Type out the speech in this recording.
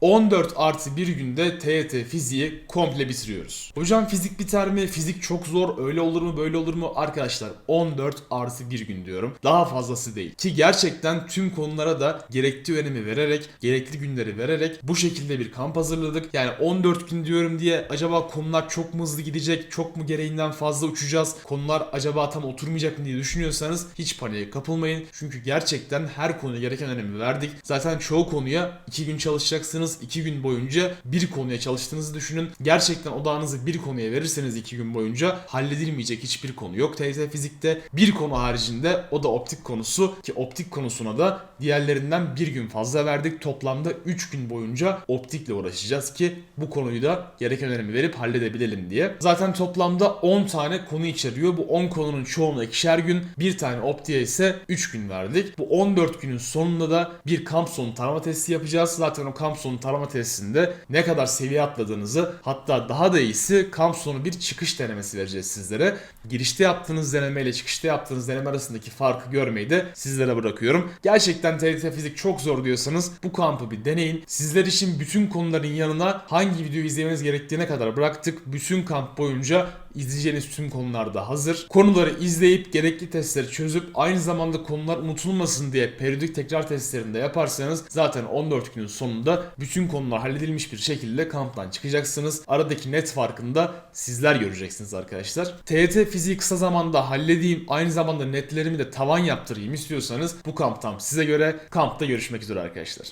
14 artı bir günde TYT fiziği komple bitiriyoruz. Hocam fizik biter mi? Fizik çok zor. Öyle olur mu? Böyle olur mu? Arkadaşlar 14 artı bir gün diyorum. Daha fazlası değil. Ki gerçekten tüm konulara da gerekli önemi vererek, gerekli günleri vererek bu şekilde bir kamp hazırladık. Yani 14 gün diyorum diye acaba konular çok mu hızlı gidecek? Çok mu gereğinden fazla uçacağız? Konular acaba tam oturmayacak mı diye düşünüyorsanız hiç paniğe kapılmayın. Çünkü gerçekten her konuya gereken önemi verdik. Zaten çoğu konuya 2 gün çalışacaksınız. 2 gün boyunca bir konuya çalıştığınızı düşünün. Gerçekten odağınızı bir konuya verirseniz 2 gün boyunca halledilmeyecek hiçbir konu yok TYT fizikte. Bir konu haricinde o da optik konusu ki optik konusuna da diğerlerinden bir gün fazla verdik. Toplamda 3 gün boyunca optikle uğraşacağız ki bu konuyu da gereken önemi verip halledebilelim diye. Zaten toplamda 10 tane konu içeriyor. Bu 10 konunun çoğuna ikişer gün, bir tane optiğe ise 3 gün verdik. Bu 14 günün sonunda da bir kamp sonu tarama testi yapacağız. Zaten o kamp sonu tarama testinde ne kadar seviye atladığınızı hatta daha da iyisi kamp sonu bir çıkış denemesi vereceğiz sizlere. Girişte yaptığınız deneme ile çıkışta yaptığınız deneme arasındaki farkı görmeyi de sizlere bırakıyorum. Gerçekten TRT fizik çok zor diyorsanız bu kampı bir deneyin. Sizler için bütün konuların yanına hangi videoyu izlemeniz gerektiğine kadar bıraktık. Bütün kamp boyunca izleyeceğiniz tüm konular da hazır. Konuları izleyip gerekli testleri çözüp aynı zamanda konular unutulmasın diye periyodik tekrar testlerini de yaparsanız zaten 14 günün sonunda bütün konular halledilmiş bir şekilde kamptan çıkacaksınız. Aradaki net farkını da sizler göreceksiniz arkadaşlar. TYT fiziği kısa zamanda halledeyim aynı zamanda netlerimi de tavan yaptırayım istiyorsanız bu kamp tam size göre kampta görüşmek üzere arkadaşlar.